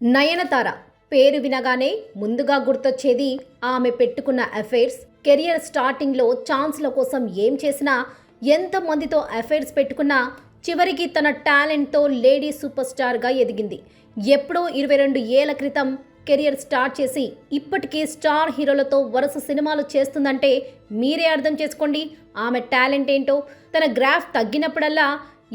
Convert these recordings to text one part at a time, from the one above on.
నయనతార పేరు వినగానే ముందుగా గుర్తొచ్చేది ఆమె పెట్టుకున్న అఫైర్స్ కెరియర్ స్టార్టింగ్లో ఛాన్స్ల కోసం ఏం చేసినా ఎంతమందితో అఫైర్స్ పెట్టుకున్నా చివరికి తన టాలెంట్తో లేడీ సూపర్ స్టార్గా ఎదిగింది. ఎప్పుడో ఇరవై రెండు ఏళ్ళ క్రితం కెరియర్ స్టార్ట్ చేసి ఇప్పటికీ స్టార్ హీరోలతో వరుస సినిమాలు చేస్తుందంటే మీరే అర్థం చేసుకోండి. ఆమె టాలెంట్ ఏంటో తన గ్రాఫ్ తగ్గినప్పుడల్లా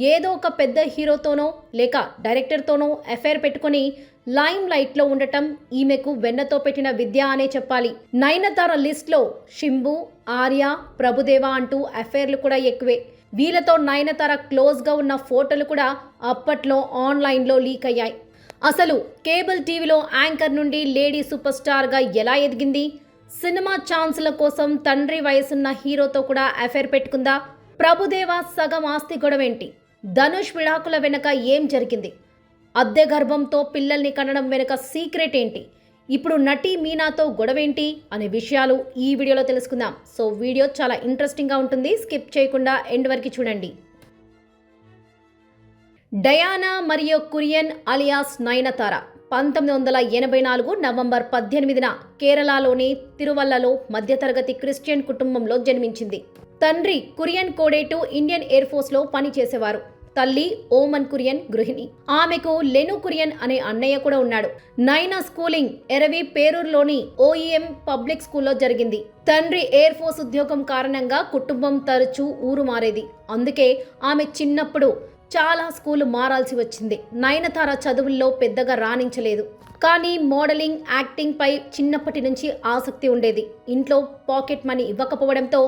ఏదో ఒక పెద్ద హీరోతోనో లేక డైరెక్టర్తోనో అఫైర్ పెట్టుకొని లైమ్ లైట్లో ఉండటం ఈమెకు వెన్నతో పెట్టిన విద్య అనే చెప్పాలి. నయనతార లిస్ట్లో షింబు ఆర్య ప్రభుదేవ అంటూ అఫైర్లు కూడా ఎక్కువే. వీళ్ళతో నయనతార క్లోజ్గా ఉన్న ఫోటోలు కూడా అప్పట్లో ఆన్లైన్లో లీక్ అయ్యాయి. అసలు కేబుల్ టీవీలో యాంకర్ నుండి లేడీ సూపర్ స్టార్గా ఎలా ఎదిగింది? సినిమా ఛాన్సుల కోసం తండ్రి వయసున్న హీరోతో కూడా అఫైర్ పెట్టుకుందా? ప్రభుదేవ సగం ఆస్తి గొడవేంటి? ధనుష్ విడాకుల వెనక ఏం జరిగింది? అద్దె గర్భంతో పిల్లల్ని కనడం వెనుక సీక్రెట్ ఏంటి? ఇప్పుడు నటి మీనాతో గొడవేంటి? అనే విషయాలు ఈ వీడియోలో తెలుసుకుందాం. సో వీడియో చాలా ఇంట్రెస్టింగ్గా ఉంటుంది. స్కిప్ చేయకుండా ఎండ్ వరకు చూడండి. డయానా మరియు కురియన్ అలియాస్ నయనతార పంతొమ్మిది వందల ఎనభై నాలుగు నవంబర్ పద్దెనిమిదిన కేరళలోని తిరువల్లలో మధ్యతరగతి క్రిస్టియన్ కుటుంబంలో జన్మించింది. తండ్రి కురియన్ కోడేటు ఇండియన్ ఎయిర్ ఫోర్స్లో పనిచేసేవారు. తల్లి ఓమన్ కురియన్ గృహిణి. ఆమెకు లెను కురియన్ అనే అన్నయ్య కూడా ఉన్నాడు. నైనా స్కూలింగ్ ఎరవి పేరూరులోని ఓఈఎం పబ్లిక్ స్కూల్లో జరిగింది. తండ్రి ఎయిర్ ఫోర్స్ ఉద్యోగం కారణంగా కుటుంబం తరచూ ఊరు మారేది. అందుకే ఆమె చిన్నప్పుడు చాలా స్కూల్ మారాల్సి వచ్చింది. నయనతార చదువుల్లో పెద్దగా రాణించలేదు. కానీ మోడలింగ్ యాక్టింగ్ పై చిన్నప్పటి నుంచి ఆసక్తి ఉండేది. ఇంట్లో పాకెట్ మనీ ఇవ్వకపోవడంతో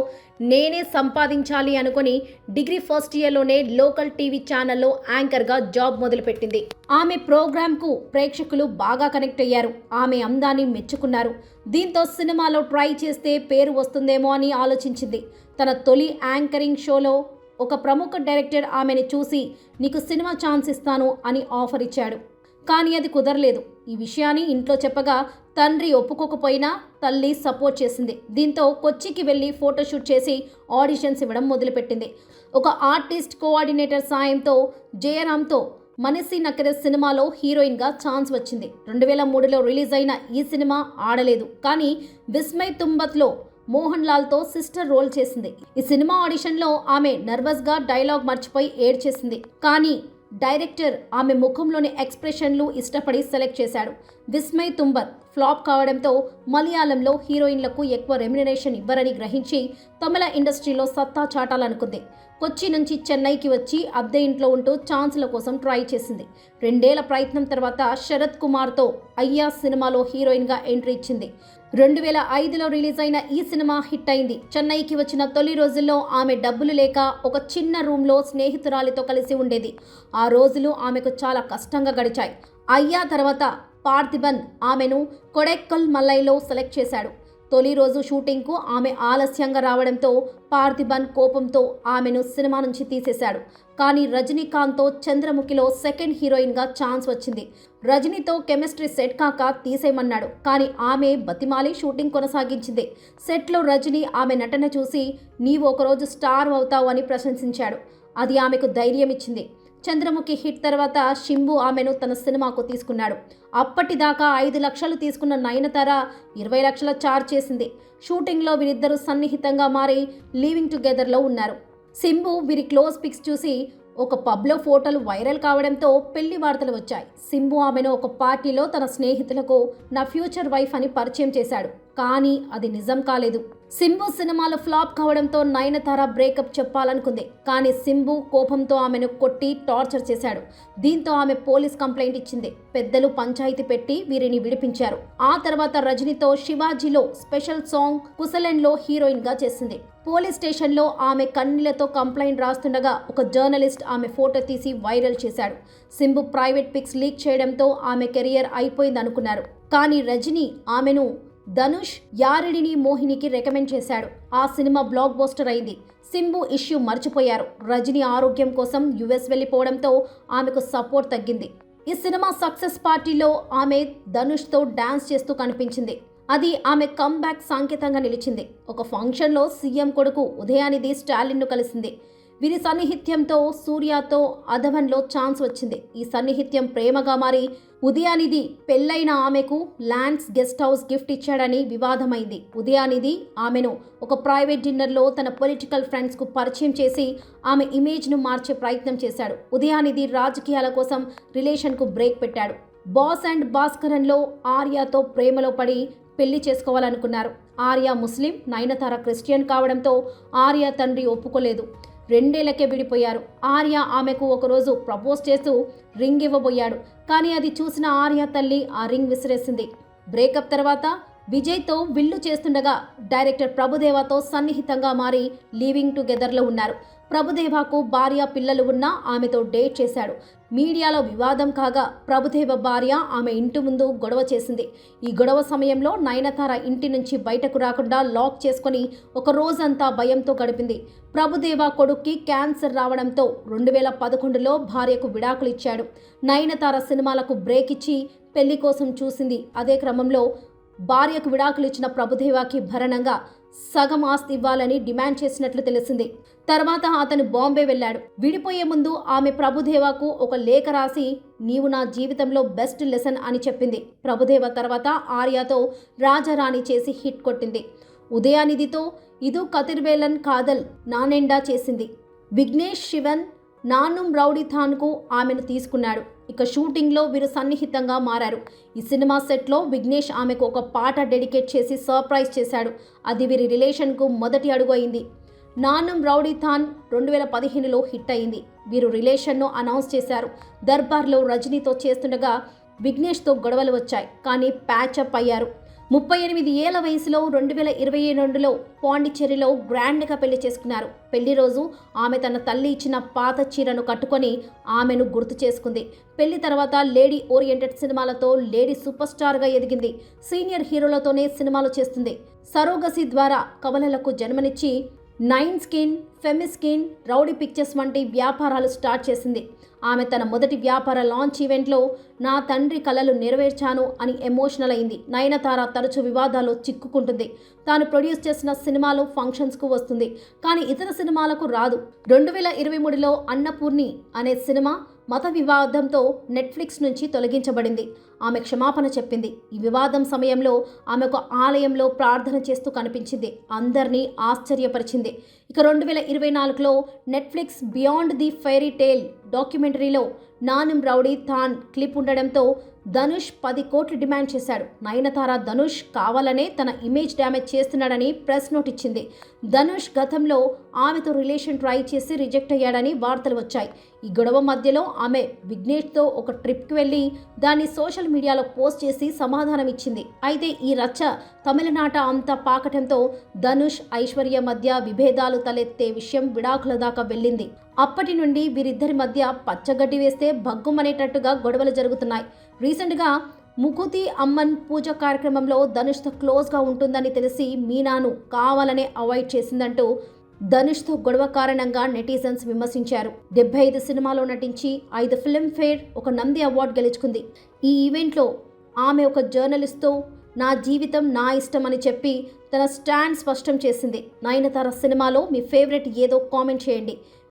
నేనే సంపాదించాలి అనుకుని డిగ్రీ ఫస్ట్ ఇయర్లోనే లోకల్ టీవీ ఛానల్లో యాంకర్గా జాబ్ మొదలుపెట్టింది. ఆమె ప్రోగ్రాంకు ప్రేక్షకులు బాగా కనెక్ట్ అయ్యారు. ఆమె అందాన్ని మెచ్చుకున్నారు. దీంతో సినిమాలో ట్రై చేస్తే పేరు వస్తుందేమో అని ఆలోచించింది. తన తొలి యాంకరింగ్ షోలో ఒక ప్రముఖ డైరెక్టర్ ఆమెను చూసి నీకు సినిమా ఛాన్స్ ఇస్తాను అని ఆఫర్ ఇచ్చాడు. కానీ అది కుదరలేదు. ఈ విషయాన్ని ఇంట్లో చెప్పగా తండ్రి ఒప్పుకోకపోయినా తల్లి సపోర్ట్ చేసింది. దీంతో కొచ్చికి వెళ్ళి ఫోటోషూట్ చేసి ఆడిషన్స్ ఇవ్వడం మొదలుపెట్టింది. ఒక ఆర్టిస్ట్ కోఆర్డినేటర్ సాయంతో జయరామ్తో మనసి నకరే సినిమాలో హీరోయిన్గా ఛాన్స్ వచ్చింది. రెండు వేల మూడులో రిలీజ్ అయిన ఈ సినిమా ఆడలేదు. కానీ విస్మయ్ తుంబత్లో మోహన్ లాల్తో సిస్టర్ రోల్ చేసింది. ఈ సినిమా ఆడిషన్లో ఆమె నర్వస్గా డైలాగ్ మర్చిపోయి ఏడ్చేసింది. కానీ డైరెక్టర్ ఆమె ముఖంలోని ఎక్స్ప్రెషన్లు ఇష్టపడి సెలెక్ట్ చేశాడు. విస్మయ్ తుంబర్ ఫ్లాప్ కావడంతో మలయాళంలో హీరోయిన్లకు ఎక్కువ రెమ్యునరేషన్ ఇవ్వరని గ్రహించి తమిళ ఇండస్ట్రీలో సత్తా చాటాలనుకుంది. కొచ్చి నుంచి చెన్నైకి వచ్చి అద్దె ఇంట్లో ఉంటూ ఛాన్స్ల కోసం ట్రై చేసింది. రెండేళ్ళ ప్రయత్నం తర్వాత శరత్ కుమార్తో అయ్యా సినిమాలో హీరోయిన్గా ఎంట్రీ ఇచ్చింది. రెండు వేల ఐదులో రిలీజ్ అయిన ఈ సినిమా హిట్ అయింది. చెన్నైకి వచ్చిన తొలి రోజుల్లో ఆమె డబ్బులు లేక ఒక చిన్న రూమ్లో స్నేహితురాలితో కలిసి ఉండేది. ఆ రోజులు ఆమెకు చాలా కష్టంగా గడిచాయి. అయ్యా తర్వాత పార్థిబన్ ఆమెను కొడెక్కల్ మల్లైలో సెలెక్ట్ చేశాడు. తొలి రోజు షూటింగ్కు ఆమె ఆలస్యంగా రావడంతో పార్థిబన్ కోపంతో ఆమెను సినిమా నుంచి తీసేశాడు. కానీ రజనీకాంత్తో చంద్రముఖిలో సెకండ్ హీరోయిన్గా ఛాన్స్ వచ్చింది. రజనీతో కెమిస్ట్రీ సెట్ కాక తీసేయమన్నాడు. కానీ ఆమె బతిమాలి షూటింగ్ కొనసాగించింది. సెట్లో రజనీ ఆమె నటన చూసి నీవు ఒకరోజు స్టార్ అవుతావు అని ప్రశంసించాడు. అది ఆమెకు ధైర్యం ఇచ్చింది. చంద్రముఖి హిట్ తర్వాత షింబు ఆమెను తన సినిమాకు తీసుకున్నాడు. అప్పటిదాకా ఐదు లక్షలు తీసుకున్న నయనతార ఇరవై లక్షల చార్జ్ చేసింది. షూటింగ్లో వీరిద్దరూ సన్నిహితంగా మారి లీవింగ్ టుగెదర్లో ఉన్నారు. సింబు వీరి క్లోజ్ పిక్స్ చూసి ఒక పబ్లో ఫోటోలు వైరల్ కావడంతో పెళ్ళి వార్తలు వచ్చాయి. సింబు ఆమెను ఒక పార్టీలో తన స్నేహితులకు నా ఫ్యూచర్ వైఫ్ అని పరిచయం చేశాడు. కానీ అది నిజం కాలేదు. సింబు సినిమాలు ఫ్లాప్ కావడంతో నయనతార బ్రేకప్ చెప్పాలనుకుంది. కానీ సింబు కోపంతో ఆమెను కొట్టి టార్చర్ చేశాడు. దీంతో ఆమె పోలీస్ కంప్లైంట్ ఇచ్చింది. పెద్దలు పంచాయతీ పెట్టి వీరిని విడిపించారు. ఆ తర్వాత రజనీతో శివాజీలో స్పెషల్ సాంగ్ కుసలెన్లో హీరోయిన్గా చేసింది. పోలీస్ స్టేషన్లో ఆమె కన్నీళ్ళతో కంప్లైంట్ రాస్తుండగా ఒక జర్నలిస్ట్ ఆమె ఫోటో తీసి వైరల్ చేశాడు. సింబు ప్రైవేట్ పిక్స్ లీక్ చేయడంతో ఆమె కెరియర్ అయిపోయింది అనుకున్నారు కానీ రజనీ ఆమెను ధనుష్ యారిడిని మోహినికి రికమెండ్ చేశాడు. ఆ సినిమా బ్లాక్ బోస్టర్ అయింది. సింబు ఇష్యూ మర్చిపోయారు. రజనీ ఆరోగ్యం కోసం యుఎస్ వెళ్ళిపోవడంతో ఆమెకు సపోర్ట్ తగ్గింది. ఈ సినిమా సక్సెస్ పార్టీలో ఆమె ధనుష్తో డాన్స్ చేస్తూ కనిపించింది. అది ఆమె కమ్బ్యాక్ సంకేతంగా నిలిచింది. ఒక ఫంక్షన్లో సీఎం కొడుకు ఉదయానిధి స్టాలిన్ను కలిసింది. వీరి సన్నిహిత్యంతో సూర్యతో అధవన్లో ఛాన్స్ వచ్చింది. ఈ సన్నిహిత్యం ప్రేమగా మారి ఉదయానిధి పెళ్ళైన ఆమెకు ల్యాండ్స్ గెస్ట్ హౌస్ గిఫ్ట్ ఇచ్చాడని వివాదమైంది. ఉదయానిధి ఆమెను ఒక ప్రైవేట్ డిన్నర్లో తన పొలిటికల్ ఫ్రెండ్స్కు పరిచయం చేసి ఆమె ఇమేజ్ను మార్చే ప్రయత్నం చేశాడు. ఉదయానిధి రాజకీయాల కోసం రిలేషన్కు బ్రేక్ పెట్టాడు. బాస్ అండ్ భాస్కరన్లో ఆర్యాతో ప్రేమలో పడి పెళ్ళి చేసుకోవాలనుకున్నారు. ఆర్య ముస్లిం నయనతార క్రిస్టియన్ కావడంతో ఆర్య తండ్రి ఒప్పుకోలేదు. రెండేళ్ళకే విడిపోయారు. ఆర్య ఆమెకు ఒకరోజు ప్రపోజ్ చేస్తూ రింగ్ ఇవ్వబోయాడు. కానీ అది చూసిన ఆర్య తల్లి ఆ రింగ్ విసిరేసింది. బ్రేకప్ తర్వాత విజయ్తో విల్లు చేస్తుండగా డైరెక్టర్ ప్రభుదేవాతో సన్నిహితంగా మారి లీవింగ్ టుగెదర్లో ఉన్నారు. ప్రభుదేవాకు భార్య పిల్లలు ఉన్నా ఆమెతో డేట్ చేశాడు. మీడియాలో వివాదం కాగా ప్రభుదేవ భార్య ఆమె ఇంటి ముందు గొడవ చేసింది. ఈ గొడవ సమయంలో నయనతార ఇంటి నుంచి బయటకు రాకుండా లాక్ చేసుకొని ఒక రోజంతా భయంతో గడిపింది. ప్రభుదేవ కొడుక్కి క్యాన్సర్ రావడంతో రెండు వేల పదకొండులో భార్యకు విడాకులు ఇచ్చాడు. నయనతార సినిమాలకు బ్రేక్ ఇచ్చి పెళ్ళి కోసం చూసింది. అదే క్రమంలో భార్యకు విడాకులు ఇచ్చిన ప్రభుదేవాకి భరణంగా సగం ఆస్తి ఇవ్వాలని డిమాండ్ చేసినట్లు తెలిసింది. తర్వాత అతను బాంబే వెళ్ళాడు. విడిపోయే ముందు ఆమె ప్రభుదేవాకు ఒక లేఖ రాసి నీవు నా జీవితంలో బెస్ట్ లెసన్ అని చెప్పింది. ప్రభుదేవ తర్వాత ఆర్యాతో రాజారాణి చేసి హిట్ కొట్టింది. ఉదయానిధితో ఇదు కతిర్వేలన్ కాదల్ నానెండా చేసింది. విఘ్నేష్ శివన్ నానుం రౌడీ థాన్కు ఆమెను తీసుకున్నాడు. ఇక షూటింగ్లో వీరు సన్నిహితంగా మారారు. ఈ సినిమా సెట్లో విఘ్నేష్ ఆమెకు ఒక పాట డెడికేట్ చేసి సర్ప్రైజ్ చేశాడు. అది వీరి రిలేషన్కు మొదటి అడుగు అయింది. నానం రౌడీ థాన్ రెండు వేల పదిహేనులో హిట్ అయింది. వీరు రిలేషన్ను అనౌన్స్ చేశారు. దర్బార్లో రజనీతో చేస్తుండగా విఘ్నేష్తో గొడవలు వచ్చాయి. కానీ ప్యాచప్ అయ్యారు. ముప్పై ఎనిమిది ఏళ్ళ వయసులో రెండు వేల ఇరవై రెండులో పాండిచ్చేరిలో గ్రాండ్గా పెళ్ళి చేసుకున్నారు. పెళ్ళి రోజు ఆమె తన తల్లి ఇచ్చిన పాత చీరను కట్టుకొని ఆమెను గుర్తు చేసుకుంది. పెళ్ళి తర్వాత లేడీ ఓరియంటెడ్ సినిమాలతో లేడీ సూపర్ స్టార్గా ఎదిగింది. సీనియర్ హీరోలతోనే సినిమాలు చేస్తుంది. సరోగసి ద్వారా కవలలకు జన్మనిచ్చి నైన్ స్కిన్ ఫెమిస్కిన్ రౌడీ పిక్చర్స్ వంటి వ్యాపారాలు స్టార్ట్ చేసింది. ఆమె తన మొదటి వ్యాపార లాంచ్ ఈవెంట్లో నా తండ్రి కలలు నెరవేర్చాను అని ఎమోషనల్ అయింది. నయనతార తరచు వివాదాల్లో చిక్కుకుంటుంది. తాను ప్రొడ్యూస్ చేసిన సినిమాలు ఫంక్షన్స్కు వస్తుంది. కానీ ఇతర సినిమాలకు రాదు. రెండు వేల ఇరవై మూడులో అన్నపూర్ణి అనే సినిమా మత వివాదంతో నెట్ఫ్లిక్స్ నుంచి తొలగించబడింది. ఆమె క్షమాపణ చెప్పింది. ఈ వివాదం సమయంలో ఆమె ఒక ఆలయంలో ప్రార్థన చేస్తూ కనిపించింది. అందరినీ ఆశ్చర్యపరిచింది. ఇక రెండు వేల ఇరవై నాలుగులో Netflix beyond the fairy tale డాక్యుమెంటరీలో నానిం Rowdy Dhaan clip ఉండడంతో ధనుష్ పది కోట్లు డిమాండ్ చేశాడు. నయనతార ధనుష్ కావాలనే తన ఇమేజ్ డ్యామేజ్ చేస్తున్నాడని ప్రెస్ నోట్ ఇచ్చింది ధనుష్ గతంలో ఆమెతో రిలేషన్ ట్రై చేసి రిజెక్ట్ అయ్యాడని వార్తలు వచ్చాయి. ఈ గొడవ మధ్యలో ఆమె విఘ్నేష్తో ఒక ట్రిప్కి వెళ్ళి దాన్ని సోషల్ మీడియాలో పోస్ట్ చేసి సమాధానం ఇచ్చింది. అయితే ఈ రచ్చ తమిళనాట అంతా పాకటంతో ధనుష్ ఐశ్వర్య మధ్య విభేదాలు తలెత్తే విషయం విడాకుల దాకా వెళ్ళింది. అప్పటి నుండి వీరిద్దరి మధ్య పచ్చగడ్డి వేస్తే భగ్గుమనేటట్టుగా గొడవలు జరుగుతున్నాయి. రీసెంట్గా ముకుతి అమ్మన్ పూజ కార్యక్రమంలో ధనుష్తో క్లోజ్గా ఉంటుందని తెలిసి మీనాను కావాలనే అవాయిడ్ చేసిందంటూ ధనుష్తో గొడవ కారణంగా నెటిజన్స్ విమర్శించారు. డెబ్బై ఐదు సినిమాలో నటించి ఐదు ఫిల్మ్ఫేర్ ఒక నంది అవార్డు గెలుచుకుంది. ఈ ఈవెంట్లో ఆమె ఒక జర్నలిస్ట్తో నా జీవితం నా ఇష్టం అని చెప్పి తన స్టాండ్ స్పష్టం చేసింది. నయనతార సినిమాలో మీ ఫేవరెట్ ఏదో కామెంట్ చేయండి.